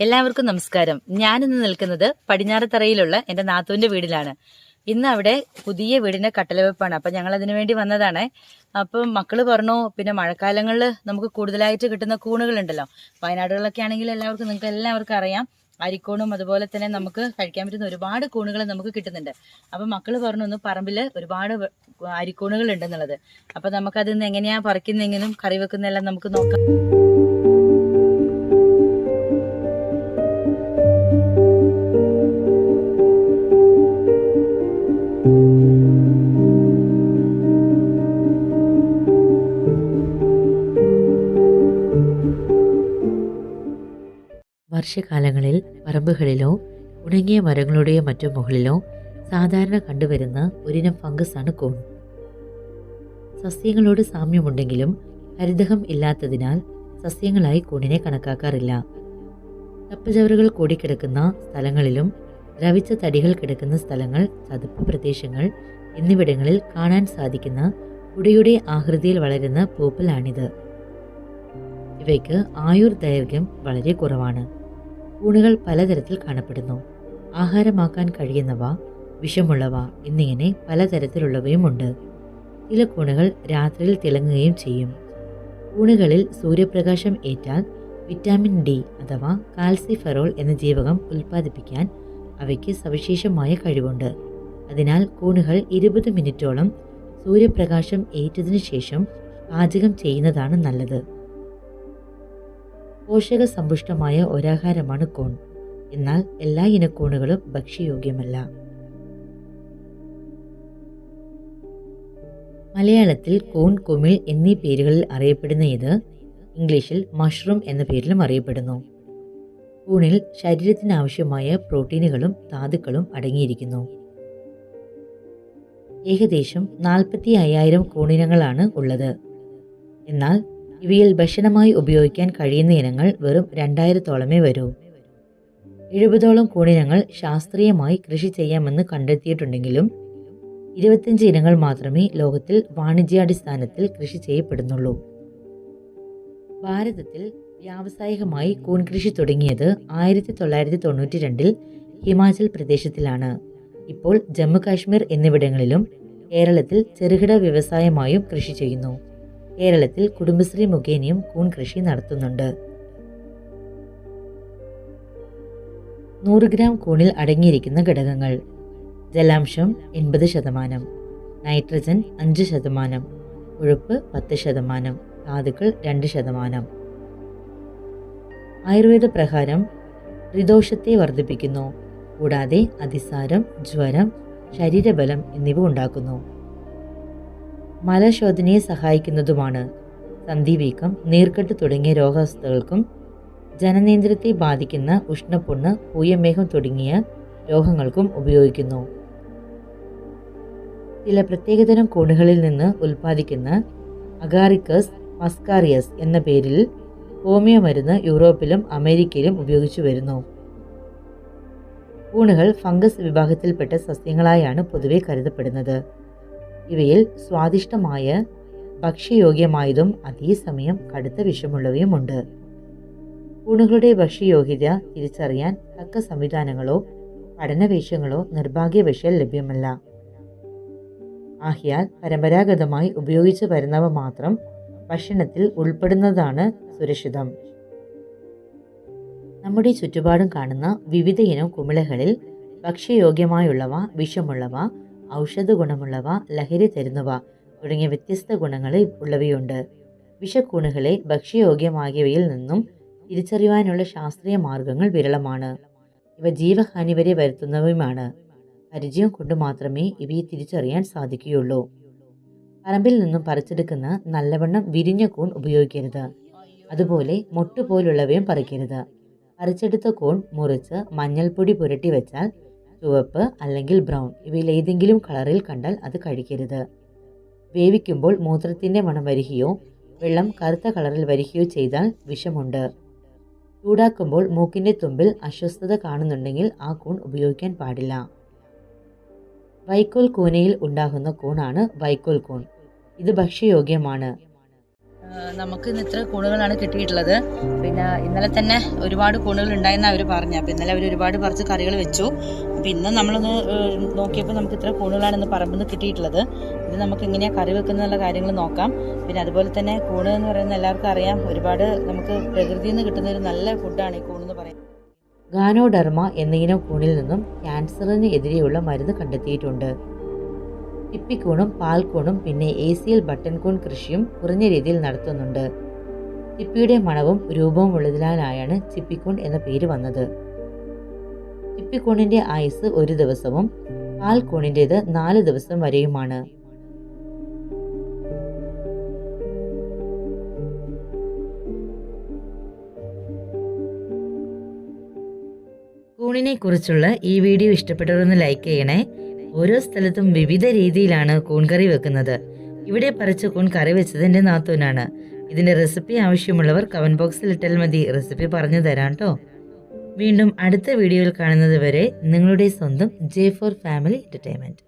എല്ലാവർക്കും നമസ്കാരം. ഞാൻ ഇന്ന് നിൽക്കുന്നത് പടിഞ്ഞാറത്തറയിലുള്ള എന്റെ നാത്തൂന്റെ വീടിലാണ്. ഇന്ന് അവിടെ പുതിയ വീടിന്റെ കട്ടലവെപ്പാണ്. അപ്പൊ ഞങ്ങൾ അതിനു വേണ്ടി വന്നതാണ്. അപ്പം മക്കൾ പറഞ്ഞു പിന്നെ മഴക്കാലങ്ങളിൽ നമുക്ക് കൂടുതലായിട്ട് കിട്ടുന്ന കൂണുകൾ ഉണ്ടല്ലോ വയനാടുകളിലൊക്കെ ആണെങ്കിൽ എല്ലാവർക്കും നിങ്ങൾക്ക് എല്ലാവർക്കും അറിയാം. അരിക്കോണും അതുപോലെ തന്നെ നമുക്ക് കഴിക്കാൻ പറ്റുന്ന ഒരുപാട് കൂണുകൾ നമുക്ക് കിട്ടുന്നുണ്ട്. അപ്പൊ മക്കൾ പറഞ്ഞു ഒന്ന് പറമ്പിൽ ഒരുപാട് അരിക്കോണുകൾ ഉണ്ടെന്നുള്ളത്. അപ്പൊ നമുക്ക് ഇന്ന് എങ്ങനെയാ പറിക്കുന്നെങ്കിലും കറി വെക്കുന്നെല്ലാം നമുക്ക് നോക്കാം. വർഷകാലങ്ങളിൽ പറമ്പുകളിലോ ഉണങ്ങിയ മരങ്ങളുടെയോ മറ്റു മുകളിലോ സാധാരണ കണ്ടുവരുന്ന ഒരിനം ഫംഗസാണ് കോൺ. സസ്യങ്ങളോട് സാമ്യമുണ്ടെങ്കിലും ഹരിതഹം ഇല്ലാത്തതിനാൽ സസ്യങ്ങളായി കൂണിനെ കണക്കാക്കാറില്ല. തപ്പുചവറുകൾ കൂടിക്കിടക്കുന്ന സ്ഥലങ്ങളിലും ദ്രവിച്ച തടികൾ കിടക്കുന്ന സ്ഥലങ്ങൾ ചതുപ്പ് പ്രദേശങ്ങൾ എന്നിവിടങ്ങളിൽ കാണാൻ സാധിക്കുന്ന കുടിയുടെ ആകൃതിയിൽ വളരുന്ന പൂപ്പലാണിത്. ഇവയ്ക്ക് ആയുർ ദൈർഘ്യം വളരെ കുറവാണ്. കൂണുകൾ പലതരത്തിൽ കാണപ്പെടുന്നു. ആഹാരമാക്കാൻ കഴിയുന്നവ വിഷമുള്ളവ എന്നിങ്ങനെ പലതരത്തിലുള്ളവയുമുണ്ട്. ചില കൂണുകൾ രാത്രിയിൽ തിളങ്ങുകയും ചെയ്യും. കൂണുകളിൽ സൂര്യപ്രകാശം ഏറ്റാൽ വിറ്റാമിൻ ഡി അഥവാ കാൽസിഫെറോൾ എന്ന ജീവകം ഉൽപ്പാദിപ്പിക്കാൻ അവയ്ക്ക് സവിശേഷമായ കഴിവുണ്ട്. അതിനാൽ കൂണുകൾ ഇരുപത് മിനിറ്റോളം സൂര്യപ്രകാശം ഏറ്റതിനു ശേഷം പാചകം ചെയ്യുന്നതാണ് നല്ലത്. പോഷക സമ്പുഷ്ടമായ ഒരാഹാരമാണ് കോൺ. എന്നാൽ എല്ലാ ഇനക്കൂണുകളും ഭക്ഷ്യയോഗ്യമല്ല. മലയാളത്തിൽ കോൺ കുമിൾ എന്നീ പേരുകളിൽ അറിയപ്പെടുന്ന ഇത് ഇംഗ്ലീഷിൽ മഷ്റൂം എന്ന പേരിലും അറിയപ്പെടുന്നു. കൂണിൽ ശരീരത്തിനാവശ്യമായ പ്രോട്ടീനുകളും ധാതുക്കളും അടങ്ങിയിരിക്കുന്നു. ഏകദേശം നാൽപ്പത്തി അയ്യായിരം കൂണിനങ്ങളാണ് ഉള്ളത്. എന്നാൽ ഇവയിൽ ഭക്ഷണമായി ഉപയോഗിക്കാൻ കഴിയുന്ന ഇനങ്ങൾ വെറും രണ്ടായിരത്തോളമേ വരൂ. എഴുപതോളം കൂണിനങ്ങൾ ശാസ്ത്രീയമായി കൃഷി ചെയ്യാമെന്ന് കണ്ടെത്തിയിട്ടുണ്ടെങ്കിലും ഇരുപത്തിയഞ്ച് ഇനങ്ങൾ മാത്രമേ ലോകത്തിൽ വാണിജ്യാടിസ്ഥാനത്തിൽ കൃഷി ചെയ്യപ്പെടുന്നുള്ളൂ. ഭാരതത്തിൽ വ്യാവസായികമായി കൂൺ കൃഷി തുടങ്ങിയത് ആയിരത്തി തൊള്ളായിരത്തി തൊണ്ണൂറ്റി രണ്ടിൽ ഹിമാചൽ പ്രദേശത്തിലാണ്. ഇപ്പോൾ ജമ്മു കാശ്മീർ എന്നിവിടങ്ങളിലും കേരളത്തിൽ ചെറുകിട വ്യവസായമായും കൃഷി ചെയ്യുന്നു. കേരളത്തിൽ കുടുംബശ്രീ മുഖേനയും കൂൺ കൃഷി നടത്തുന്നുണ്ട്. നൂറ് ഗ്രാം കൂണിൽ അടങ്ങിയിരിക്കുന്ന ഘടകങ്ങൾ. ജലാംശം എൺപത് ശതമാനം. നൈട്രജൻ അഞ്ച് ശതമാനം. കൊഴുപ്പ് പത്ത് ശതമാനം. ധാതുക്കൾ രണ്ട് ശതമാനം. ആയുർവേദ പ്രകാരം ത്രിദോഷത്തെ വർദ്ധിപ്പിക്കുന്നു. കൂടാതെ അതിസാരം ജ്വരം ശരീരബലം എന്നിവ ഉണ്ടാക്കുന്നു. മലശോധനയെ സഹായിക്കുന്നതുമാണ്. സന്ധിവീക്കം നീർക്കെട്ട് തുടങ്ങിയ രോഗാവസ്ഥകൾക്കും ജനനേന്ദ്രത്തെ ബാധിക്കുന്ന ഉഷ്ണപ്പൊണ്ണ് പൂയമേഘം തുടങ്ങിയ രോഗങ്ങൾക്കും ഉപയോഗിക്കുന്നു. ചില പ്രത്യേകതരം കൂണുകളിൽ നിന്ന് ഉൽപ്പാദിക്കുന്ന അഗാറിക്കസ് മസ്കാറിയസ് എന്ന പേരിൽ ഹോമിയോ മരുന്ന് യൂറോപ്പിലും അമേരിക്കയിലും ഉപയോഗിച്ചു വരുന്നു. കൂണുകൾ ഫംഗസ് വിഭാഗത്തിൽപ്പെട്ട സസ്യങ്ങളായാണ് പൊതുവെ കരുതപ്പെടുന്നത്. ഇവയിൽ സ്വാദിഷ്ടമായ ഭക്ഷ്യയോഗ്യമായതും അതേസമയം കടുത്ത വിഷമുള്ളവയുമുണ്ട്. കൂണുകളുടെ ഭക്ഷ്യയോഗ്യത തിരിച്ചറിയാൻ തക്ക സംവിധാനങ്ങളോ പഠനവേഷങ്ങളോ നിർഭാഗ്യവശാൽ ലഭ്യമല്ല. ആഹിയാൽ പരമ്പരാഗതമായി ഉപയോഗിച്ചു വരുന്നവ മാത്രം ഭക്ഷണത്തിൽ ഉൾപ്പെടുന്നതാണ് സുരക്ഷിതം. നമ്മുടെ ചുറ്റുപാടും കാണുന്ന വിവിധ ഇനം കുമിളകളിൽ ഭക്ഷ്യയോഗ്യമായുള്ളവ വിഷമുള്ളവ ഔഷധ ഗുണമുള്ളവ ലഹരി തരുന്നവ തുടങ്ങിയ വ്യത്യസ്ത ഗുണങ്ങൾ ഉള്ളവയുണ്ട് വിഷക്കൂണുകളെ ഭക്ഷ്യയോഗ്യമാകിയവയിൽ നിന്നും തിരിച്ചറിയുവാനുള്ള ശാസ്ത്രീയ മാർഗങ്ങൾ വിരളമാണ്. ഇവ ജീവഹാനി വരെ വരുത്തുന്നവയുമാണ്. പരിചയം കൊണ്ട് മാത്രമേ ഇവയെ തിരിച്ചറിയാൻ സാധിക്കുകയുള്ളൂ. പറമ്പിൽ നിന്നും പറിച്ചെടുക്കുന്ന നല്ലവണ്ണം വിരിഞ്ഞ കൂൺ ഉപയോഗിക്കരുത്. അതുപോലെ മൊട്ടുപോലുള്ളവയും പറിക്കരുത്. പറിച്ചെടുത്ത കൂൺ മുറിച്ച് മഞ്ഞൾപ്പൊടി പുരട്ടി വെച്ചാൽ ചുവപ്പ് അല്ലെങ്കിൽ ബ്രൗൺ ഇവയിൽ ഏതെങ്കിലും കളറിൽ കണ്ടാൽ അത് കഴിക്കരുത്. വേവിക്കുമ്പോൾ മൂത്രത്തിന്റെ മണം വരികയോ വെള്ളം കറുത്ത കളറിൽ വരികയോ ചെയ്താൽ വിഷമുണ്ട്. ചൂടാക്കുമ്പോൾ മൂക്കിന്റെ തുമ്പിൽ അസ്വസ്ഥത കാണുന്നുണ്ടെങ്കിൽ ആ കൂൺ ഉപയോഗിക്കാൻ പാടില്ല. വൈക്കോൽ കൂനയിൽ ഉണ്ടാകുന്ന കൂണാണ് വൈക്കോൽ കൂൺ. ഇത് ഭക്ഷ്യയോഗ്യമാണ്. നമുക്ക് ഇന്ന് ഇത്ര കൂണുകളാണ് കിട്ടിയിട്ടുള്ളത്. പിന്നെ ഇന്നലെ തന്നെ ഒരുപാട് കൂണുകൾ ഉണ്ടായെന്ന് അവർ പറഞ്ഞു. അപ്പോൾ ഇന്നലെ അവർ ഒരുപാട് കുറച്ച് കറികൾ വെച്ചു. അപ്പോൾ ഇന്ന് നമ്മളൊന്ന് നോക്കിയപ്പോൾ നമുക്ക് ഇത്ര കൂണുകളാണ് ഇന്ന് പറമ്പിൽ നിന്ന് കിട്ടിയിട്ടുള്ളത്. ഇത് നമുക്ക് എങ്ങനെയാണ് കറി വെക്കുന്നുള്ള കാര്യങ്ങൾ നോക്കാം. പിന്നെ അതുപോലെ തന്നെ കൂണ് എന്ന് പറയുന്നത് എല്ലാവർക്കും അറിയാം. ഒരുപാട് നമുക്ക് പ്രകൃതിയിൽ നിന്ന് കിട്ടുന്ന ഒരു നല്ല ഫുഡാണ് ഈ കൂണെന്ന് പറയുന്നത്. ഗാനോഡർമ എന്നിങ്ങനെ കൂണിൽ നിന്നും ക്യാൻസറിന് എതിരെയുള്ള മരുന്ന് കണ്ടെത്തിയിട്ടുണ്ട്. ടിപ്പിക്കൂണും പാൽക്കൂണും പിന്നെ എ സി എൽ ബട്ടൺ കൂൺ കൃഷിയും കുറഞ്ഞ രീതിയിൽ നടത്തുന്നുണ്ട്. ചിപ്പിയുടെ മണവും രൂപവും ഉള്ളതിനാലാണ് ചിപ്പിക്കൂൺ എന്ന പേര് വന്നത്. ചിപ്പിക്കൂണിന്റെ ആയുസ് ഒരു ദിവസവും പാൽക്കൂണിന്റെത് നാല് ദിവസം വരെയുമാണ്. കൂണിനെ കുറിച്ചുള്ള ഈ വീഡിയോ ഇഷ്ടപ്പെട്ടവരൊന്ന് ലൈക്ക് ചെയ്യണേ. ഓരോ സ്ഥലത്തും വിവിധ രീതിയിലാണ് കൂൺ കറി വെക്കുന്നത്. ഇവിടെ പറിച്ച കൂൺ കറി വെച്ചത് എന്റെ നാത്തൂനാണ്. ഇതിന്റെ റെസിപ്പി ആവശ്യമുള്ളവർ കമന്റ് ബോക്സിൽ ഇട്ടാൽ മതി. റെസിപ്പി പറഞ്ഞു തരാം കേട്ടോ വീണ്ടും അടുത്ത വീഡിയോയിൽ കാണുന്നത് വരെ നിങ്ങളുടെ സ്വന്തം ജെ ഫോർ ഫാമിലി എന്റർടൈൻമെന്റ്